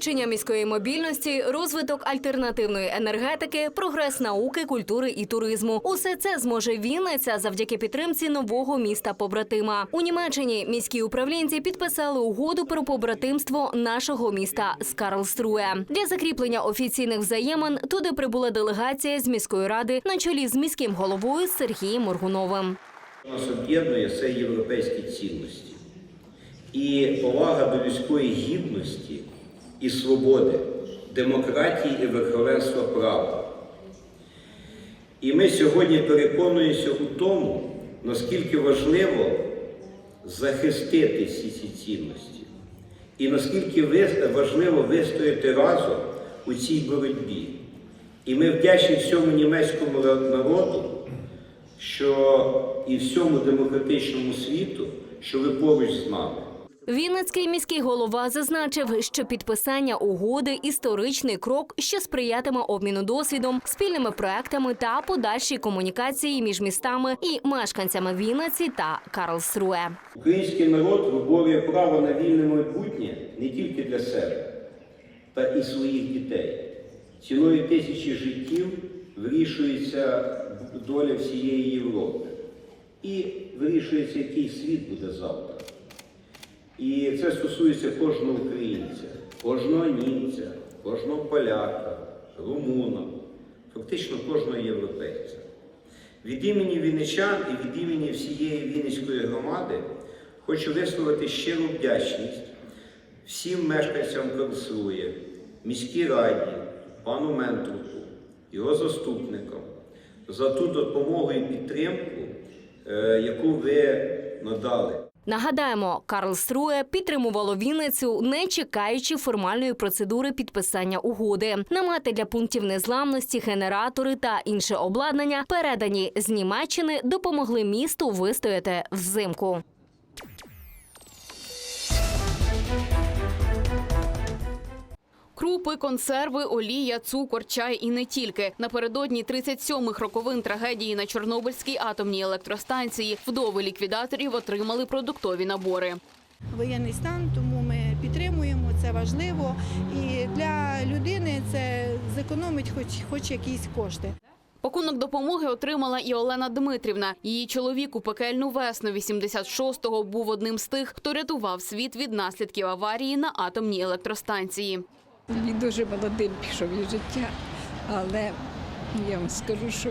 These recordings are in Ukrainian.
покращення міської мобільності, розвиток альтернативної енергетики, прогрес науки, культури і туризму. Усе це зможе Вінниця завдяки підтримці нового міста побратима. У Німеччині міські управлінці підписали угоду про побратимство нашого міста з Карлструе. Для закріплення офіційних взаємин туди прибула делегація з міської ради на чолі з міським головою Сергієм Моргуновим. Нас об'єднує це європейські цінності. І повага до людської гідності і свободи, демократії і верховенства права. І ми сьогодні переконуємося у тому, наскільки важливо захистити всі ці цінності, і наскільки важливо вистояти разом у цій боротьбі. І ми вдячні всьому німецькому народу, що і всьому демократичному світу, що ви поруч з нами. Вінницький міський голова зазначив, що підписання угоди історичний крок, що сприятиме обміну досвідом, спільними проектами та подальшій комунікації між містами і мешканцями Вінниці та Карлсруе. Український народ виборює право на вільне майбутнє не тільки для себе, та і своїх дітей. Ціною тисячі життів вирішується доля всієї Європи. І вирішується, який світ буде завтра. І це стосується кожного українця, кожного німця, кожного поляка, румуна, фактично кожного європейця. Від імені вінничан і від імені всієї Вінницької громади хочу висловити щиру вдячність всім мешканцям Карлсрує, міській раді, пану Ментруку, його заступникам за ту допомогу і підтримку, е, яку ви надали. Нагадаємо, Карл Сруе підтримувало Вінницю, не чекаючи формальної процедури підписання угоди. Намети для пунктів незламності, генератори та інше обладнання, передані з Німеччини, допомогли місту вистояти взимку. Крупи, консерви, олія, цукор, чай і не тільки. Напередодні 37-х роковин трагедії на Чорнобильській атомній електростанції вдови ліквідаторів отримали продуктові набори. воєнний стан, тому ми підтримуємо, це важливо. І для людини це зекономить хоч, хоч якісь кошти. Пакунок допомоги отримала і Олена Дмитрівна. Її чоловік у пекельну весну 86-го був одним з тих, хто рятував світ від наслідків аварії на атомній електростанції. Він дуже молодим пішов із життя, але я вам скажу, що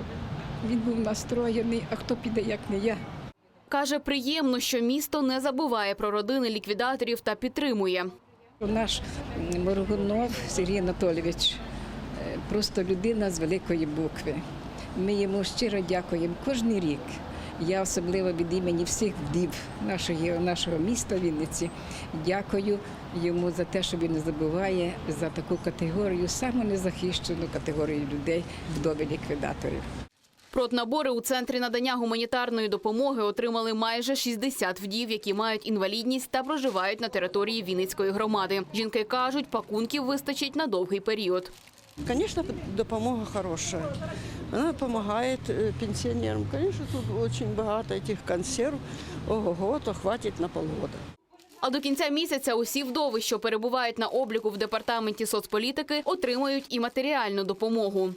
він був настроєний, а хто піде, як не я. Каже, приємно, що місто не забуває про родини ліквідаторів та підтримує. Наш Моргунов Сергій Анатолійович е, просто людина з великої букви. Ми йому щиро дякуємо кожен рік. Я особливо від імені всіх вдів нашого, нашого міста Вінниці дякую йому за те, що він не забуває за таку категорію, саму незахищену категорію людей, вдові ліквідаторів. Проднабори у центрі надання гуманітарної допомоги отримали майже 60 вдів, які мають інвалідність та проживають на території Вінницької громади. Жінки кажуть, пакунків вистачить на довгий період. Конечно, допомога хорошая. Она помогает э, пенсионерам. Конечно, тут очень багато этих консерв. Ого-го, то хватит на полгода. А до кінця місяця усі вдови, що перебувають на обліку в департаменті соцполітики, отримають і матеріальну допомогу.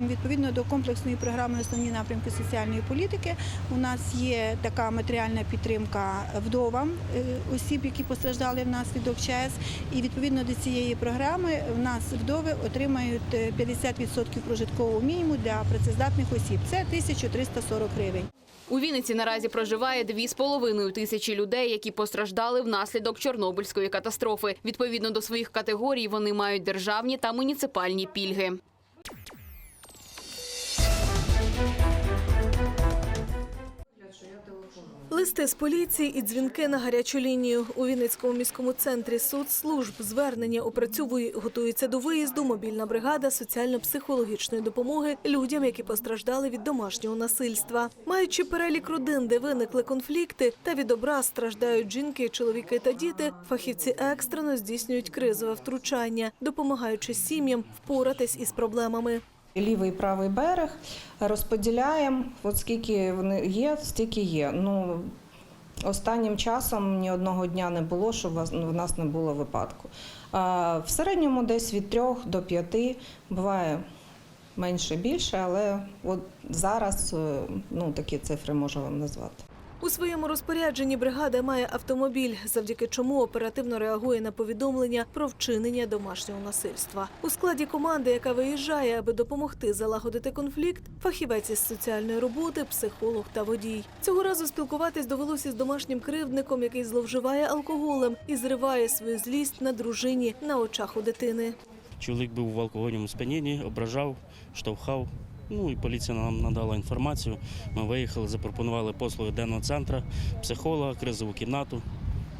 Відповідно до комплексної програми основні напрямки соціальної політики, у нас є така матеріальна підтримка вдовам е, осіб, які постраждали внаслідок ЧАЕС. І відповідно до цієї програми в нас вдови отримають е, 50% прожиткового мінімуму для працездатних осіб. Це 1340 гривень. У Вінниці наразі проживає 2,5 тисячі людей, які постраждали внаслідок Чорнобильської катастрофи. Відповідно до своїх категорій, вони мають державні та муніципальні пільги. Листи з поліції і дзвінки на гарячу лінію у Вінницькому міському центрі соцслужб звернення опрацьовує, готується до виїзду мобільна бригада соціально-психологічної допомоги людям, які постраждали від домашнього насильства. Маючи перелік родин, де виникли конфлікти, та від образ страждають жінки, чоловіки та діти. Фахівці екстрено здійснюють кризове втручання, допомагаючи сім'ям впоратись із проблемами. Лівий і правий берег розподіляємо, от скільки вони є, стільки є. Ну, Останнім часом ні одного дня не було, щоб в нас не було випадку. В середньому десь від 3 до 5, буває менше більше, але от зараз е, ну, такі цифри можу вам назвати. У своєму розпорядженні бригада має автомобіль, завдяки чому оперативно реагує на повідомлення про вчинення домашнього насильства. У складі команди, яка виїжджає, аби допомогти залагодити конфлікт, фахівець із соціальної роботи, психолог та водій. Цього разу спілкуватись довелося з домашнім кривдником, який зловживає алкоголем і зриває свою злість на дружині на очах у дитини. Чоловік був в алкогольному сп'янінні, ображав, штовхав. Ну і поліція нам надала інформацію. Ми виїхали, запропонували послуги денного центру, психолога, кризову кімнату.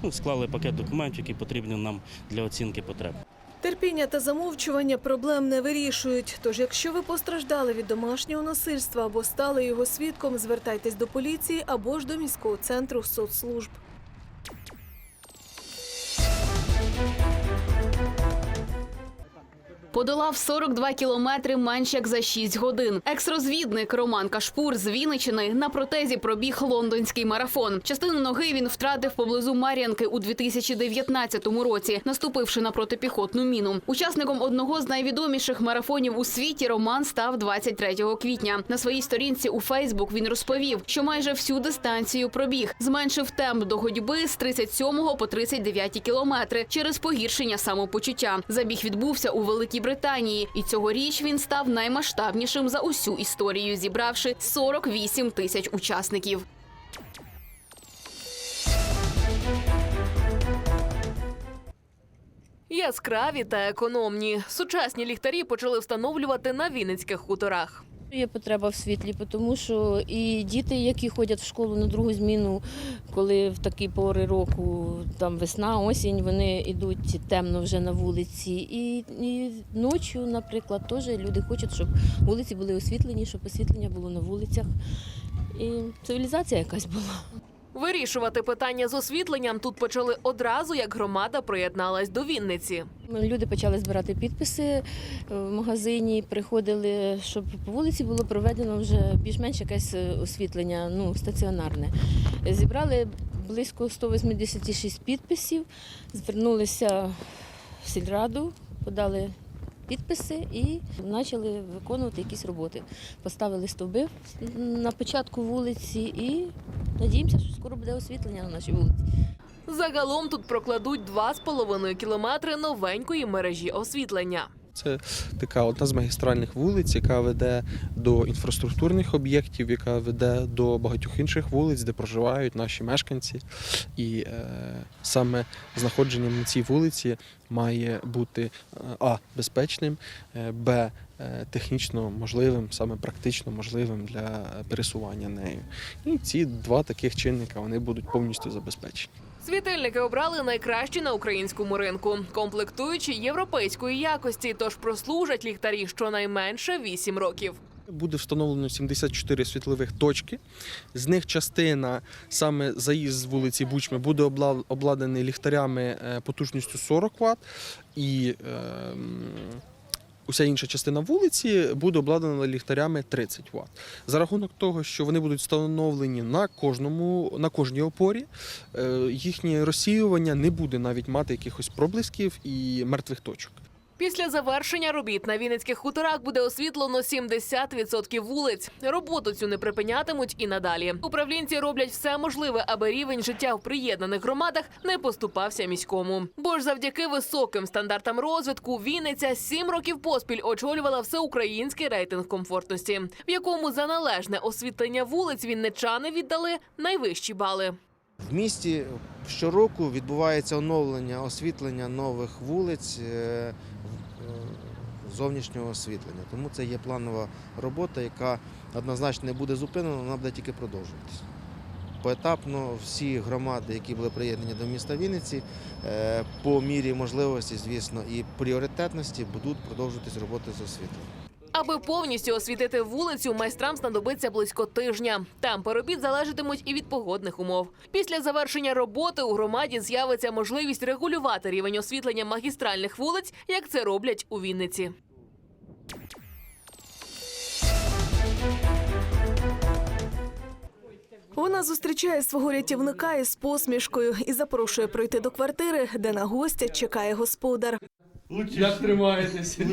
Ну, склали пакет документів, які потрібні нам для оцінки потреб. Терпіння та замовчування проблем не вирішують. Тож, якщо ви постраждали від домашнього насильства або стали його свідком, звертайтесь до поліції або ж до міського центру соцслужб. Подолав 42 кілометри менш як за 6 годин. Екс-розвідник Роман Кашпур з Вінничини на протезі пробіг лондонський марафон. Частину ноги він втратив поблизу Мар'янки у 2019 році, наступивши на протипіхотну міну. Учасником одного з найвідоміших марафонів у світі Роман став 23 квітня. На своїй сторінці у Фейсбук він розповів, що майже всю дистанцію пробіг, зменшив темп до ходьби з 37 по 39 кілометри через погіршення самопочуття. Забіг відбувся у Великій і цьогоріч він став наймасштабнішим за усю історію, зібравши 48 тисяч учасників. Яскраві та економні. Сучасні ліхтарі почали встановлювати на Вінницьких хуторах. Є потреба в світлі, тому що і діти, які ходять в школу на другу зміну, коли в такі пори року, там весна, осінь, вони йдуть темно вже на вулиці. І, і ночі, наприклад, теж люди хочуть, щоб вулиці були освітлені, щоб освітлення було на вулицях. І цивілізація якась була. Вирішувати питання з освітленням тут почали одразу, як громада приєдналась до Вінниці. Люди почали збирати підписи е, в магазині, приходили, щоб по вулиці було проведено вже більш-менш якесь е, освітлення, ну, стаціонарне. Зібрали близько 186 підписів, звернулися в сільраду, подали підписи і почали виконувати якісь роботи. Поставили стовби на початку вулиці і надіємося, що скоро буде освітлення на нашій вулиці. Загалом тут прокладуть 2,5 кілометри новенької мережі освітлення. Це така одна з магістральних вулиць, яка веде до інфраструктурних об'єктів, яка веде до багатьох інших вулиць, де проживають наші мешканці. І е, саме знаходження на цій вулиці має бути е, а безпечним, е, б е, технічно можливим, саме практично можливим для пересування нею. І ці два таких чинника вони будуть повністю забезпечені. Світильники обрали найкращі на українському ринку, комплектуючи європейської якості, тож прослужать ліхтарі щонайменше 8 років. Буде встановлено 74 світлових точки. З них частина, саме заїзд з вулиці Бучми, буде обла- обладнаний ліхтарями е, потужністю 40 Вт. І е, м, уся інша частина вулиці буде обладнана ліхтарями 30 Вт. За рахунок того, що вони будуть встановлені на кожному, на кожній опорі, е, їхнє розсіювання не буде навіть мати якихось проблисків і мертвих точок. Після завершення робіт на Вінницьких хуторах буде освітлено 70% вулиць. Роботу цю не припинятимуть і надалі. Управлінці роблять все можливе, аби рівень життя в приєднаних громадах не поступався міському. Бо ж завдяки високим стандартам розвитку Вінниця сім років поспіль очолювала всеукраїнський рейтинг комфортності, в якому за належне освітлення вулиць вінничани віддали найвищі бали. В місті щороку відбувається оновлення освітлення нових вулиць, е, зовнішнього освітлення. Тому це є планова робота, яка однозначно не буде зупинена, вона буде тільки продовжуватися. Поетапно всі громади, які були приєднані до міста Вінниці, е, по мірі можливості, звісно, і пріоритетності будуть продовжуватись роботи з освітленням. Аби повністю освітити вулицю, майстрам знадобиться близько тижня. Темпи робіт залежатимуть і від погодних умов. Після завершення роботи у громаді з'явиться можливість регулювати рівень освітлення магістральних вулиць, як це роблять у Вінниці. Вона зустрічає свого рятівника із посмішкою і запрошує пройти до квартири, де на гостя чекає господар. Як тримаєтеся?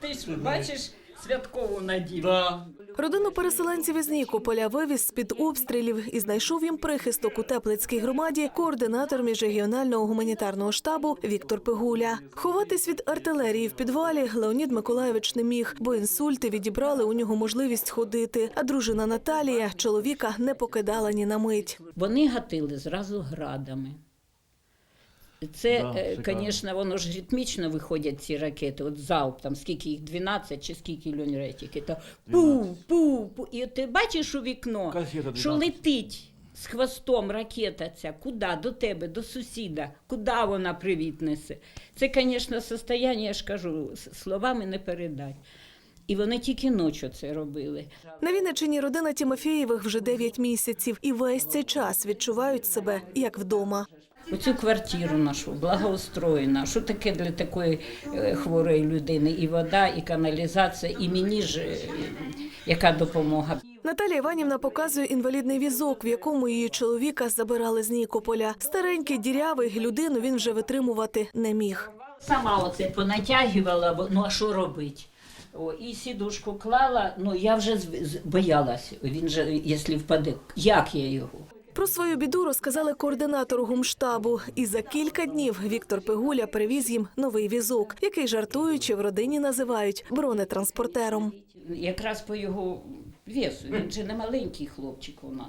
Ти ж бачиш святкову надію. Да. Родину переселенців із Нікополя вивіз з-під обстрілів і знайшов їм прихисток у Теплицькій громаді координатор міжрегіонального гуманітарного штабу Віктор Пигуля. Ховатись від артилерії в підвалі Леонід Миколаєвич не міг, бо інсульти відібрали у нього можливість ходити. А дружина Наталія чоловіка не покидала ні на мить. Вони гатили зразу градами. Це, е, звісно, воно ж ритмічно виходять ці ракети. От залп, там скільки їх 12 чи скільки льонретики. То пу, пу, пу. І ти бачиш у вікно, що летить з хвостом ракета ця, куди? До тебе, до сусіда, куди вона привіт несе. Це, звісно, состояння, я ж кажу, словами не передать. І вони тільки ночі це робили. На Вінниччині родина Тімофєєвих вже 9 місяців, і весь цей час відчувають себе як вдома. Оцю квартиру нашу благоустроєна. Що таке для такої е, хворої людини? І вода, і каналізація, і мені ж е, яка допомога. Наталія Іванівна показує інвалідний візок, в якому її чоловіка забирали з Нікополя. Старенький, дірявий, людину він вже витримувати не міг. Сама оце понатягувала, бо ну а що робити? О, і сідушку клала, ну я вже боялась, він же, якщо впаде, як я його? Про свою біду розказали координатору гумштабу. І за кілька днів Віктор Пигуля привіз їм новий візок, який жартуючи в родині називають бронетранспортером. якраз по його весу. Він же не маленький хлопчик у нас.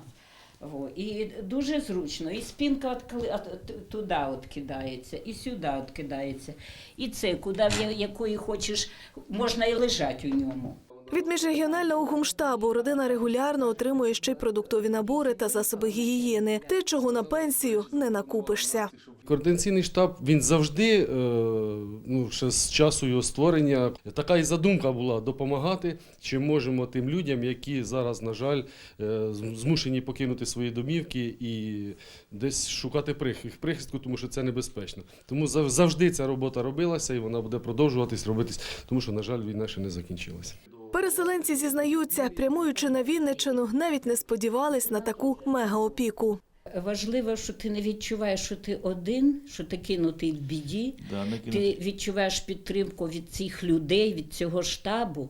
Во. І дуже зручно. І спинка откли- от, туди от кидається, і сюди от кидається. І це, куди якої хочеш, можна і лежати у ньому. Від міжрегіонального гумштабу родина регулярно отримує ще й продуктові набори та засоби гігієни. Те, чого на пенсію не накупишся. Координаційний штаб він завжди, е, ну ще з часу його створення, така і задумка була допомагати, чим можемо тим людям, які зараз, на жаль, е, змушені покинути свої домівки і десь шукати прих- прихистку, тому що це небезпечно. Тому завжди ця робота робилася і вона буде продовжуватись робитись, тому що, на жаль, війна ще не закінчилася. Переселенці зізнаються, прямуючи на Вінничину, навіть не сподівались на таку мегаопіку. Важливо, що ти не відчуваєш, що ти один, що ти кинутий в біді. Да, Ти відчуваєш підтримку від цих людей, від цього штабу.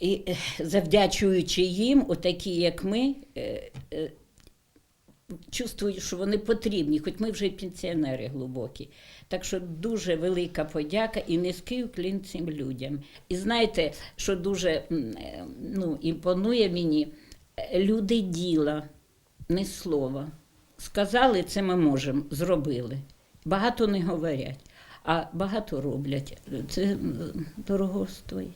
І е, завдячуючи їм, отакі, як ми, е, е, чувствую, що вони потрібні, хоч ми вже й пенсіонери глибокі. Так що дуже велика подяка і низький уклін цим людям. І знаєте, що дуже е, ну, імпонує мені, Е, люди діла, не слова. Сказали, це ми можемо, зробили. Багато не говорять, а багато роблять. Це дорого стоїть.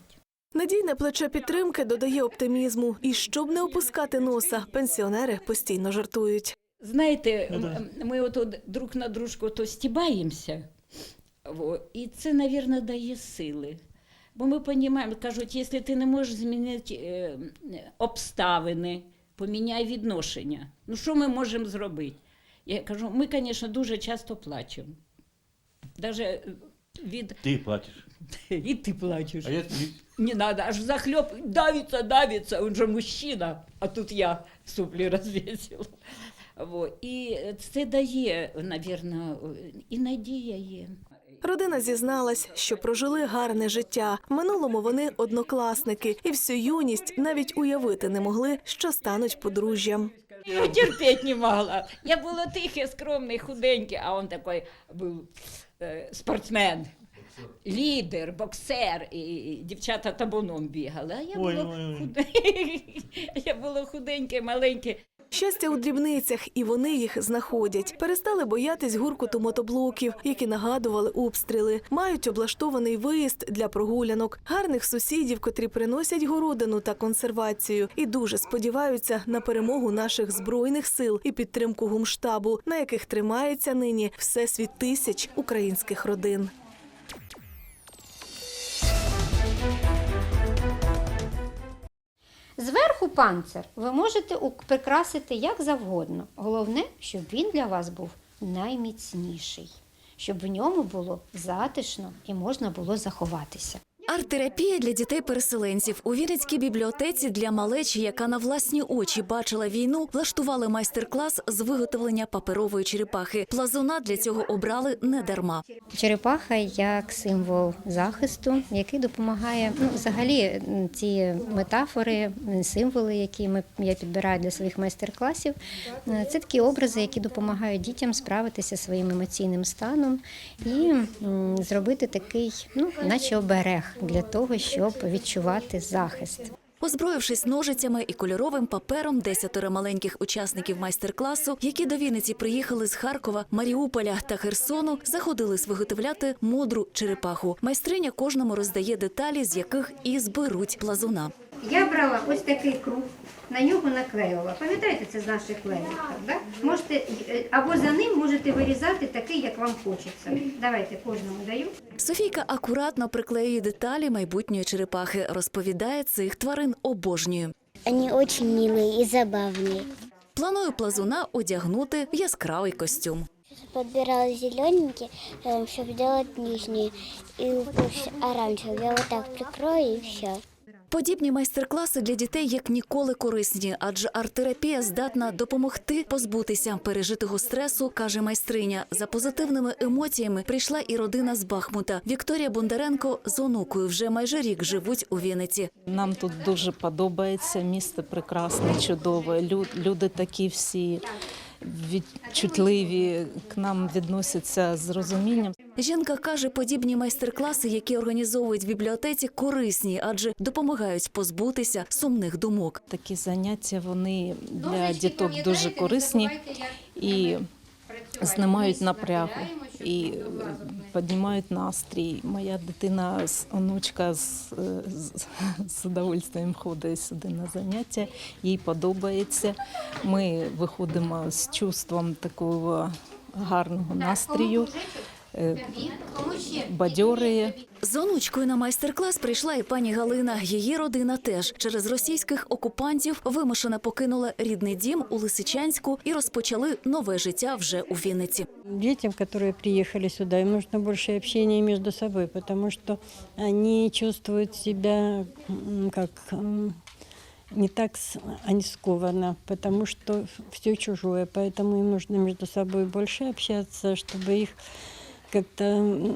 Надійне плече підтримки додає оптимізму. І щоб не опускати носа, пенсіонери постійно жартують. Знаєте, м- ми от, друг на дружку то стібаємося, і це, мабуть, дає сили. Бо ми розуміємо, кажуть, якщо ти не можеш змінити е, обставини, поміняй відношення. Ну що ми можемо зробити? Я кажу, ми, звісно, дуже часто плачемо. Даже від Ти платиш. і ти плачеш. А я Не надо, аж захлеб давится, давится, он же мужчина, а тут я суплі розвісила. Во. І це дає, напевно, і надія є. Родина зізналась, що прожили гарне життя. В минулому вони однокласники, і всю юність навіть уявити не могли, що стануть подружжям. Я терпеть не могла. Я була тихий, скромний, худенький, а он такой був е, спортсмен. Лідер, боксер, і, дівчата табуном бігали. А я була, ой, ой. худе... я була худеньке, маленьке. Щастя у дрібницях, і вони їх знаходять. Перестали боятись гуркоту мотоблоків, які нагадували обстріли. Мають облаштований виїзд для прогулянок, гарних сусідів, котрі приносять городину та консервацію, і дуже сподіваються на перемогу наших збройних сил і підтримку гумштабу, на яких тримається нині всесвіт тисяч українських родин. Зверху панцир ви можете прикрасити як завгодно. Головне, щоб він для вас був найміцніший, щоб в ньому було затишно і можна було заховатися. Арт-терапія для дітей-переселенців у Вінницькій бібліотеці для малечі, яка на власні очі бачила війну, влаштували майстер-клас з виготовлення паперової черепахи. Плазуна для цього обрали не дарма. Черепаха як символ захисту, який допомагає. Ну, взагалі, ці метафори, символи, які ми я підбираю для своїх майстер-класів, е, це такі образи, які допомагають дітям справитися своїм емоційним станом і зробити такий, ну, наче оберег для того, щоб відчувати захист. Озброївшись ножицями і кольоровим папером, десятеро маленьких учасників майстер-класу, які до Вінниці приїхали з Харкова, Маріуполя та Херсону, заходились виготовляти мудру черепаху. Майстриня кожному роздає деталі, з яких і зберуть плазуна. Я брала ось такий круг, на нього наклеювала. Пам'ятаєте, це з наших клеїв, да? Можете е, або за ним можете вирізати такий, як вам хочеться. Давайте кожному даю. Софійка акуратно приклеює деталі майбутньої черепахи. Розповідає, цих тварин обожнює. Они очень милые и забавные. Планує плазуна одягнути в яскравий костюм. Подбирала зелененький, чтобы делать нижние. И пусть оранжевый. Я вот так прикрою и все. Подібні майстер-класи для дітей як ніколи корисні, адже арт-терапія здатна допомогти позбутися пережитого стресу, каже майстриня. За позитивними емоціями прийшла і родина з Бахмута. Вікторія Бондаренко з онукою вже майже рік живуть у Вінниці. Нам тут дуже подобається. Місто прекрасне, чудове. Лю- Люди такі всі відчутливі, к нам відносяться з розумінням. Жінка каже, подібні майстер-класи, які організовують в бібліотеці, корисні, адже допомагають позбутися сумних думок. Такі заняття вони для діток дуже корисні і знімають напрягу і піднімають настрій. Моя дитина, онучка з, з, з удовольствием ходить сюди на заняття, їй подобається. Ми виходимо з чувством такого гарного настрію. е, Бадьорої. З онучкою на майстер-клас прийшла і пані Галина. Її родина теж через російських окупантів вимушено покинула рідний дім у Лисичанську і розпочали нове життя вже у Вінниці. Детям, которые приехали сюда, им нужно больше общения между собой, потому что они чувствуют себя м, как м, не так с- они скованно, потому что все чужое, поэтому им нужно между собой больше общаться, чтобы их как-то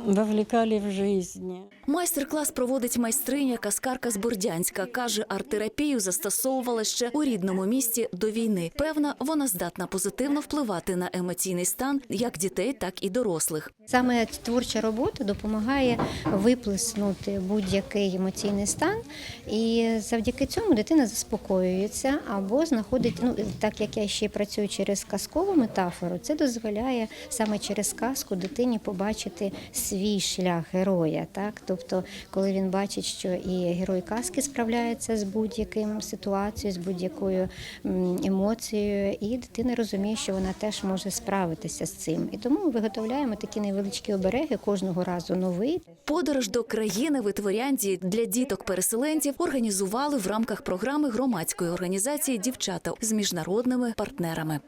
вовлекали в жизнь. Майстер-клас проводить майстриня Каскарка з Бордянська. Каже, арт-терапію застосовувала ще у рідному місті до війни. Певна, вона здатна позитивно впливати на емоційний стан як дітей, так і дорослих. Саме творча робота допомагає виплеснути будь-який емоційний стан, і завдяки цьому дитина заспокоюється або знаходить, ну так як я ще працюю через казкову метафору, це дозволяє саме через казку дитині побачити свій шлях героя. Так, тобто, коли він бачить, що і герой казки справляється з будь-яким ситуацією, з будь-якою емоцією, і дитина розуміє, що вона теж може справитися з цим. І тому ми виготовляємо такі невеличкі обереги кожного разу новий. Подорож до країни витворянці для діток-переселенців організували в рамках програми громадської організації Дівчата з міжнародними партнерами.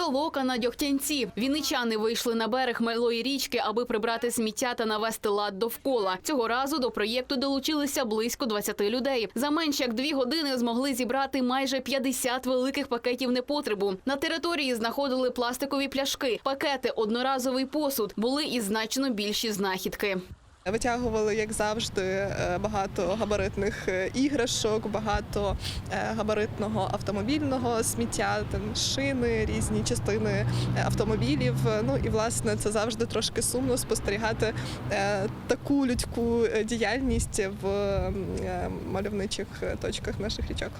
Толока на Дьогтянці. Вінничани вийшли на берег малої річки, аби прибрати сміття та навести лад довкола. Цього разу до проєкту долучилися близько 20 людей. За менш як дві години змогли зібрати майже 50 великих пакетів непотребу. На території знаходили пластикові пляшки, пакети, одноразовий посуд. Були і значно більші знахідки. Витягували, як завжди, е, багато габаритних е, іграшок, багато е, габаритного автомобільного сміття, там шини, різні частини автомобілів. Ну і власне це завжди трошки сумно спостерігати таку людську діяльність в мальовничих точках наших річок.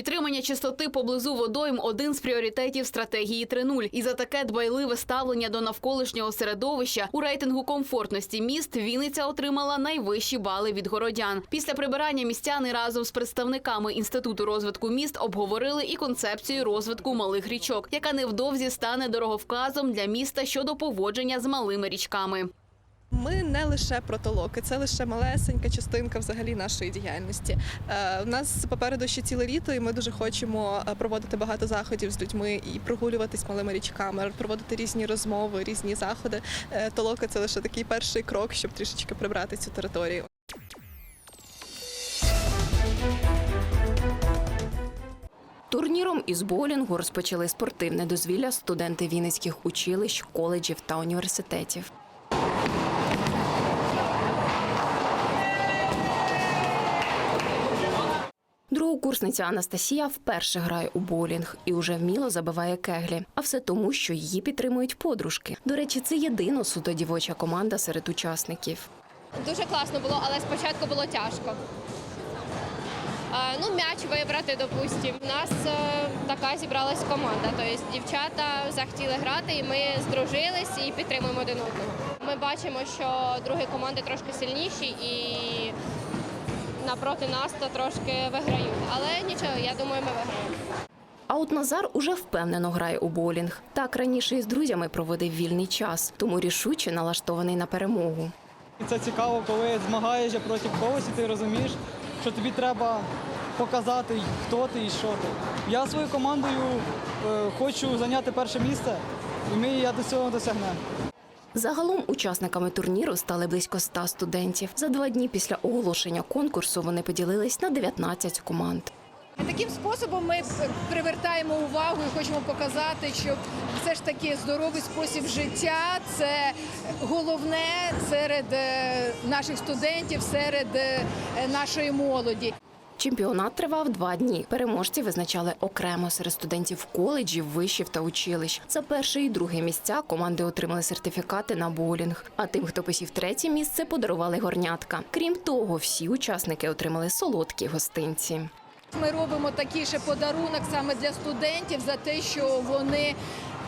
Підтримання чистоти поблизу водойм – один з пріоритетів стратегії 3.0. І за таке дбайливе ставлення до навколишнього середовища у рейтингу комфортності міст Вінниця отримала найвищі бали від городян. Після прибирання містяни разом з представниками інституту розвитку міст обговорили і концепцію розвитку малих річок, яка невдовзі стане дороговказом для міста щодо поводження з малими річками. Ми не лише про толоки, це лише малесенька частинка взагалі нашої діяльності. Е, У нас попереду ще ціле літо, і ми дуже хочемо е, проводити багато заходів з людьми і прогулюватись малими річками, проводити різні розмови, різні заходи. Е, Толока це лише такий перший крок, щоб трішечки прибрати цю територію. Турніром із боулінгу розпочали спортивне дозвілля студенти вінницьких училищ, коледжів та університетів. Другокурсниця Анастасія вперше грає у боулінг і уже вміло забиває кеглі. А все тому, що її підтримують подружки. До речі, це єдина суто дівоча команда серед учасників. Дуже класно було, але спочатку було тяжко. Ну, м'яч вибрати, допустим. У нас е, така зібралась команда. Тобто дівчата захотіли грати, і ми здружились і підтримуємо один одного. Ми бачимо, що другі команди трошки сильніші і напроти нас то трошки виграють. Але нічого, я думаю, ми виграємо. А от Назар уже впевнено грає у боулінг. Так раніше із друзями проводив вільний час, тому рішуче налаштований на перемогу. Це цікаво, коли змагаєшся проти когось, і ти розумієш, що тобі треба показати, хто ти і що ти. Я своєю командою е, хочу зайняти перше місце, і ми я до цього досягнемо. Загалом учасниками турніру стали близько 100 студентів. За два дні після оголошення конкурсу вони поділились на 19 команд. Таким способом ми привертаємо увагу і хочемо показати, що все ж таки здоровий спосіб життя це головне серед е, наших студентів, серед е, нашої молоді. Чемпіонат тривав два дні. Переможці визначали окремо серед студентів коледжів, вишів та училищ. За перше і друге місця команди отримали сертифікати на боулінг. А тим, хто посів третє місце, подарували горнятка. Крім того, всі учасники отримали солодкі гостинці. Ми робимо такий ще подарунок саме для студентів за те, що вони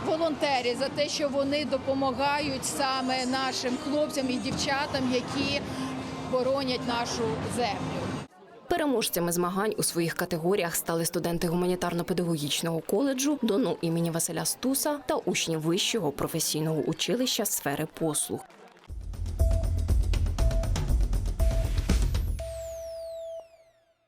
волонтери, за те, що вони допомагають саме нашим хлопцям і дівчатам, які боронять нашу землю. Переможцями змагань у своїх категоріях стали студенти гуманітарно-педагогічного коледжу ДОНУ імені Василя Стуса та учні вищого професійного училища сфери послуг.